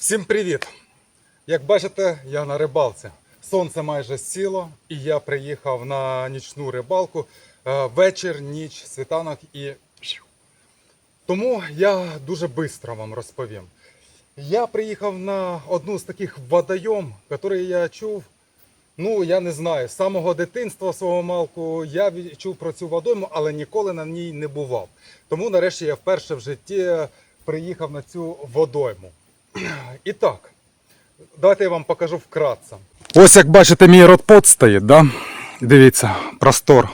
Всім привіт! Як бачите, я на рибалці. Сонце майже сіло, і я приїхав на нічну рибалку. Е, Вечір, ніч, світанок і. Тому я дуже швидко вам розповім. Я приїхав на одну з таких водойом, який я чув. Ну, я не знаю, з самого дитинства свого малку я чув про цю водойму, але ніколи на ній не бував. Тому нарешті я вперше в житті приїхав на цю водойму. І так, давайте я вам покажу вкратце. Ось як бачите, мій ротпот стоїть, да? Дивіться, простор.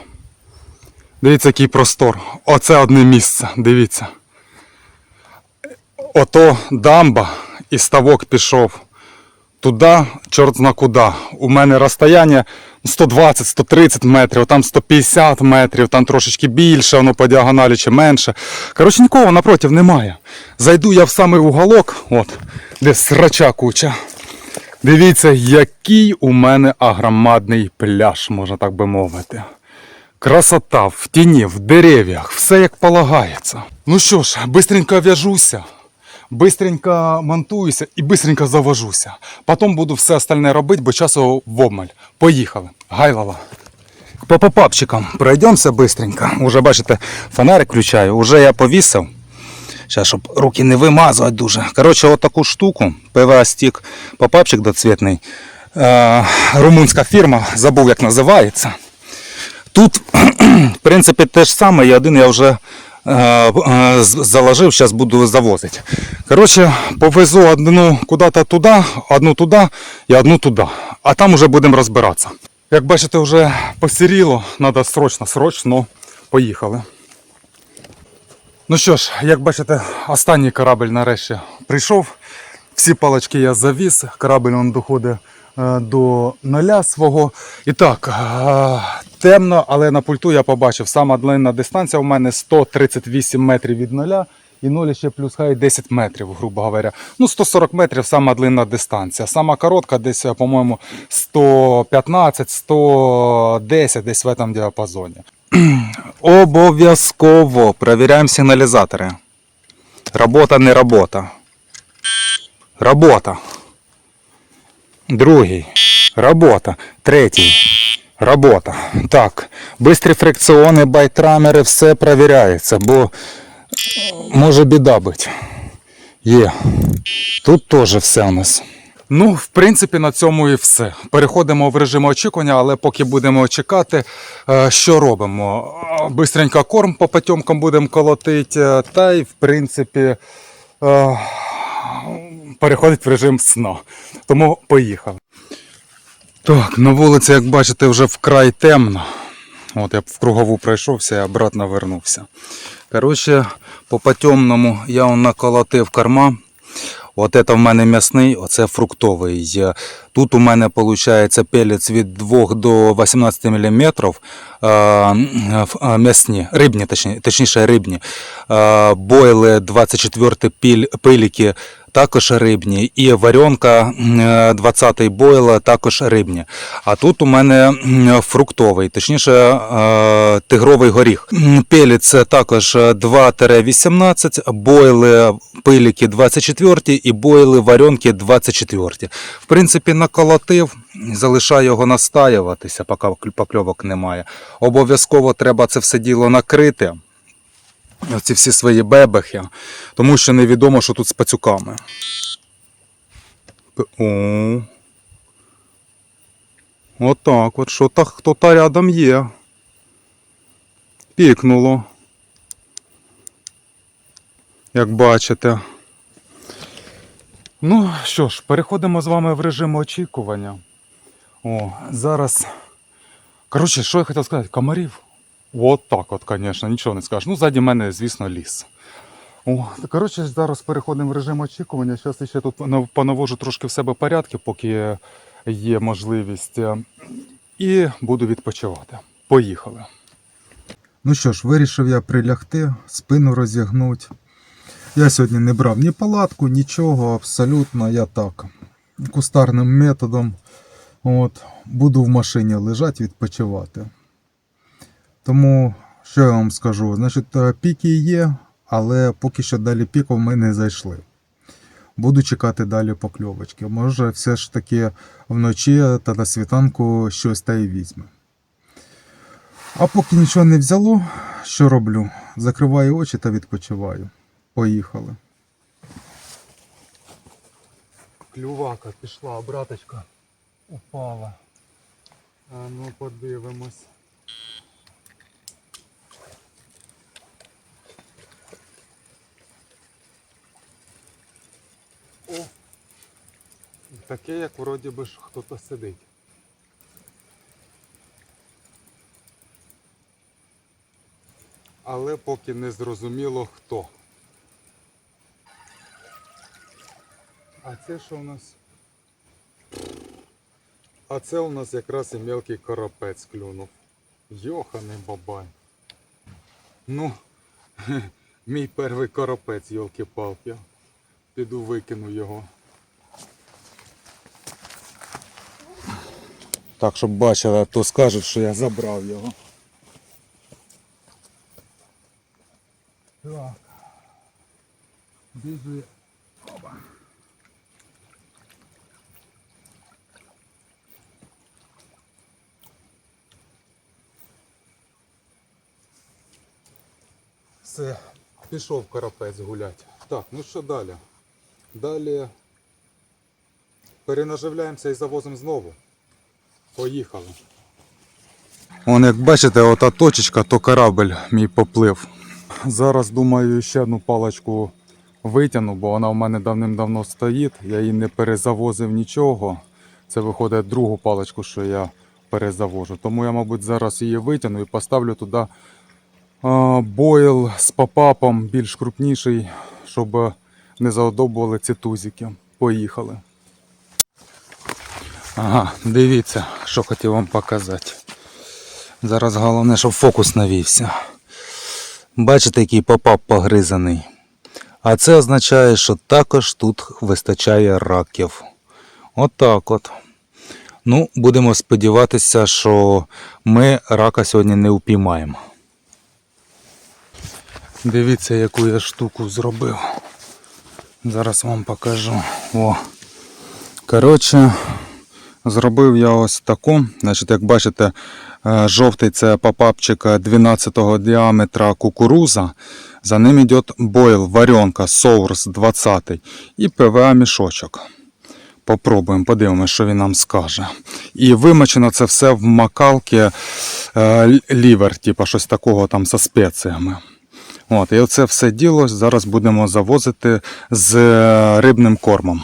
Дивіться, який простор. Оце одне місце, дивіться. Ото дамба і ставок пішов. Туди, чорт зна куди. У мене розстояння 120-130 метрів, там 150 метрів, там трошечки більше, воно по діагоналі чи менше. Коротше, нікого напротив немає. Зайду я в самий уголок, от, де срача куча. Дивіться, який у мене агромадний пляж, можна так би мовити. Красота в тіні, в дерев'ях, все як полагається. Ну що ж, бистренько в'яжуся, бистренько монтуюся і бистренько завожуся. Потім буду все остальне робити, бо часу в обмаль. Поїхали. Гайлала. По попапчикам пройдемося бистренько. Уже бачите, фонарик включаю, уже я повісив. Зараз, щоб руки не вимазувати дуже. Коротше, от таку штуку, ПВА стік, попапчик доцвітний. Е, румунська фірма, забув як називається. Тут, в принципі, те ж саме, і один я вже заложив, зараз буду завозити. Коротше, повезу одну куди-то туди, одну туди і одну туди. А там вже будемо розбиратися. Як бачите, вже посіріло, треба срочно, срочно. Поїхали. Ну що ж, як бачите, останній корабль нарешті прийшов. Всі палички я завіз, корабль він доходить е, до нуля свого. І так, е, темно, але на пульту я побачив, сама длинна дистанція у мене 138 метрів від нуля. І 0 ще плюс хай 10 метрів, грубо говоря. Ну, 140 метрів сама длинна дистанція. Сама коротка десь, е, по-моєму, 115, 110, десь в цьому діапазоні. Обов'язково перевіряємо сигналізатори. Робота не робота. Робота. Другий. Робота. Третій. Робота. Так. Бистрі фрикціони, байтрамери, все перевіряється, бо може біда бути. Є. Тут теж все у нас. Ну, в принципі, на цьому і все. Переходимо в режим очікування, але поки будемо чекати, е, що робимо? Е, Бистренько корм по потьомкам будемо колотити, е, та й в принципі е, переходить в режим сна. Тому поїхали. Так, на вулиці, як бачите, вже вкрай темно. От я в кругову пройшовся і обратно вернувся. Коротше, по потемному я наколотив корма. От це в мене м'ясний, оце фруктовий. Е, Тут у мене виходить пелець від 2 до 18 мм. М'ясні, рибні, точні- точніше рибні. Е, Бойли 24 піль, пиліки також рибні. І варенка 20-й бойла також рибні. А тут у мене фруктовий, точніше е, тигровий горіх. М, Пелець також 2-18, бойли пиліки 24 і бойли варенки 24. В принципі, наколотив, залишаю його настаюватися, поки покльовок немає. Обов'язково треба це все діло накрити. Оці всі свої бебехи, тому що невідомо, що тут з пацюками. О. Отак от, що та хто-то рядом є. Пікнуло. Як бачите. Ну що ж, переходимо з вами в режим очікування. О, зараз. Коротше, що я хотів сказати? Комарів. От так от, звісно, нічого не скажеш. Ну, ззаді мене, звісно, ліс. О, коротше, зараз переходимо в режим очікування. Зараз ще тут понавожу трошки в себе порядки, поки є можливість. е, І буду відпочивати. Поїхали. Ну що ж, вирішив я прилягти, спину розігнути. Я сьогодні не брав ні палатку, нічого, абсолютно я так. Кустарним методом. От, буду в машині лежати, відпочивати. Тому, що я вам скажу? Значить, е, піки є, але поки що далі піків ми не зайшли. Буду чекати далі покльовочки. Може, все ж таки вночі та на світанку щось та й візьме. А поки нічого не взяло, що роблю? Закриваю очі та відпочиваю. Поїхали. Клювака пішла, браточка. Упала. А ну подивимось. Таке, як вроді би ж хтось сидить. Але поки не зрозуміло хто. А це що у нас? А це у нас якраз і мелкий карапець клюнув. Йоханий бабай. Ну, мій перший карапець, йолки-палки. Піду викину його. Так, щоб бачили, а то скажуть, що я забрав його. Так. Біжи. Оба. Все, пішов карапець гулять. Так, ну що далі? Далі перенаживляємося і завозимо знову. Поїхали. Вон, як бачите, ота точечка, то корабль мій поплив. Зараз думаю ще одну паличку витягну, бо вона в мене давним-давно стоїть. Я її не перезавозив нічого. Це виходить другу паличку, що я перезавожу. Тому я, мабуть, зараз її витягну і поставлю туди бойл з попапом більш крупніший, щоб не заодобували ці тузики. Поїхали. Ага, дивіться, що хотів вам показати. Зараз головне, щоб фокус навівся. Бачите, який попап погризаний. А це означає, що також тут вистачає раків. Отак от. Ну, будемо сподіватися, що ми рака сьогодні не упіймаємо. Дивіться, яку я штуку зробив. Зараз вам покажу. О. Коротше, зробив я ось таку. Значить, як бачите, е, жовтий це попапчик 12 діаметра кукуруза. За ним йде бойл, варенка, соурс 20 і ПВА мішочок. Попробуємо, подивимося, що він нам скаже. І вимочено це все в макалки е, лівер, типу щось такого там зі спеціями. От, і оце все діло зараз будемо завозити з е, рибним кормом.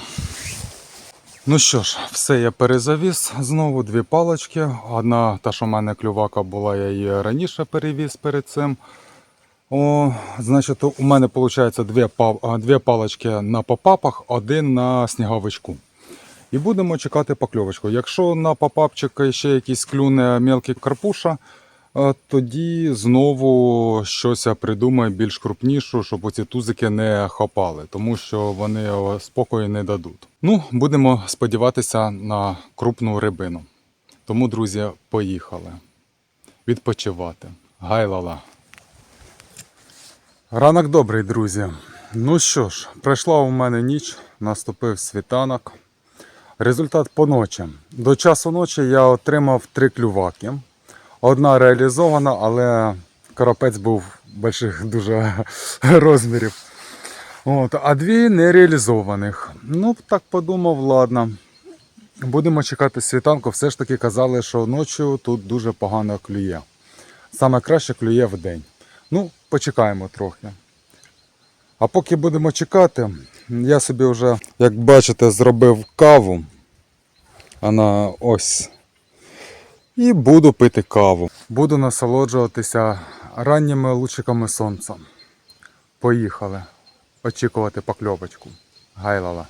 Ну що ж, все я перезавіз. Знову дві палочки. Одна, та, що в мене клювака була, я її раніше перевіз перед цим. О, значить, у мене виходить дві, дві палочки на попапах, один на сніговичку. І будемо чекати покльовочку. Якщо на попапчика ще якийсь клюне мелкий карпуша, тоді знову щось я придумаю більш крупнішу, щоб оці тузики не хапали, тому що вони спокою не дадуть. Ну, будемо сподіватися на крупну рибину. Тому, друзі, поїхали. Відпочивати. Гайлала. Ранок добрий, друзі. Ну що ж, пройшла у мене ніч, наступив світанок. Результат по ночі. До часу ночі я отримав три клюваки. Одна реалізована, але карапець був больших дуже розмірів. От, а дві нереалізованих. Ну, так подумав, ладно. Будемо чекати світанку. Все ж таки казали, що ночі тут дуже погано клює. Саме краще клює в день. Ну, почекаємо трохи. А поки будемо чекати, я собі вже, як бачите, зробив каву. Вона ось. І буду пити каву. Буду насолоджуватися ранніми лучиками сонця. Поїхали. Очікувати покльовочку. Гайлала.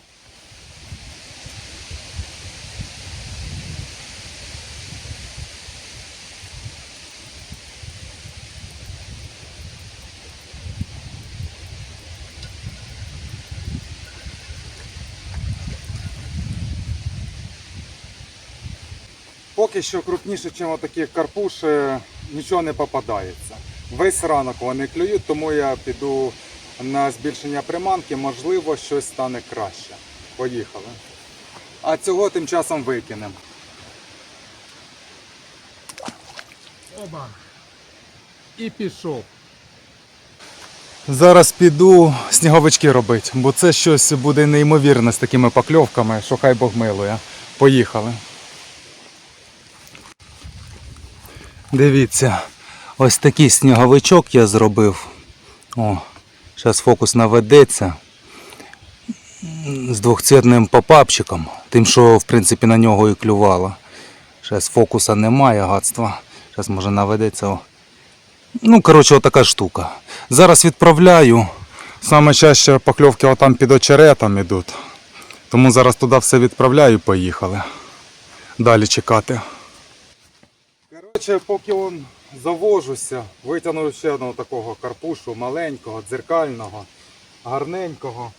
Поки що крупніше, ніж такі карпуші, нічого не попадається. Весь ранок вони клюють, тому я піду на збільшення приманки, можливо, щось стане краще. Поїхали. А цього тим часом викинемо. Оба. І пішов. Зараз піду сніговички робити, бо це щось буде неймовірне з такими покльовками, що хай Бог милує. Поїхали. Дивіться, ось такий сніговичок я зробив. О, зараз фокус наведеться. З двохцвітним попапчиком, тим, що в принципі на нього і клювало. Зараз фокуса немає, гадства. Зараз може наведеться. О. Ну, коротше, отака штука. Зараз відправляю. Саме чаще покльовки отам під очеретом ідуть. Тому зараз туди все відправляю і поїхали. Далі чекати. Коротше, поки он завожуся, витягнув ще одного такого карпушу, маленького, дзеркального, гарненького.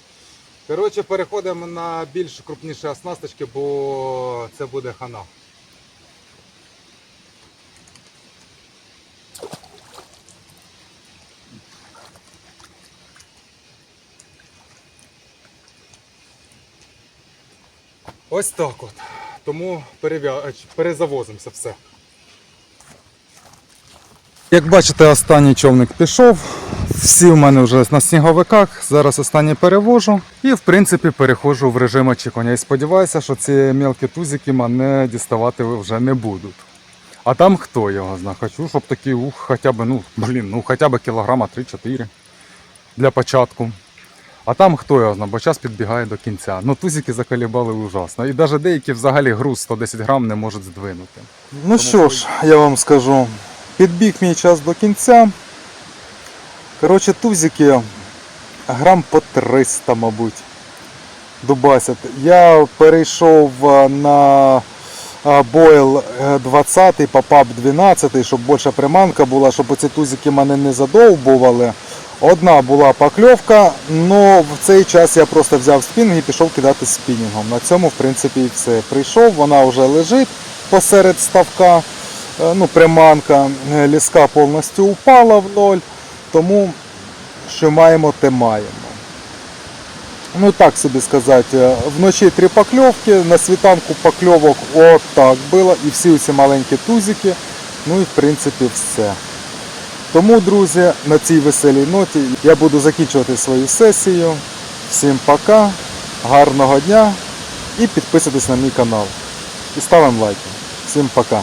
Коротше, переходимо на більш крупніші оснасточки, бо це буде хана. Ось так от. Тому перезавозимося все. Як бачите, останній човник пішов. Всі в мене вже на сніговиках. Зараз останній перевожу. І в принципі переходжу в режим очікування. І сподіваюся, що ці мілкі тузики мене діставати вже не будуть. А там хто його знає? Хочу, щоб такі ух, хоча б, ну, блін, ну хоча б кілограма 3-4 для початку. А там хто його знає, бо час підбігає до кінця. Ну тузики заколібали ужасно. І навіть деякі взагалі груз 110 грам не можуть здвинути. Ну що ж, я вам скажу, підбіг мій час до кінця. Коротше, тузики грам по 300, мабуть. Дубасять. Я перейшов е, на е, бойл е, 20, попап 12, щоб більша приманка була, щоб оці тузики мене не задовбували. Одна була покльовка, але в цей час я просто взяв спінінг і пішов кидати спінінгом. На цьому, в принципі, і все. Прийшов, вона вже лежить посеред ставка, ну, приманка, е, ліска повністю упала в ноль, тому що маємо, те маємо. Ну так собі сказати, е, вночі три покльовки, на світанку покльовок отак було, і всі ці маленькі тузики, ну і в принципі все. Тому, друзі, на цій веселій ноті я буду закінчувати свою сесію. Всім пока, гарного дня і підписуйтесь на мій канал. І ставимо лайки. Всім пока.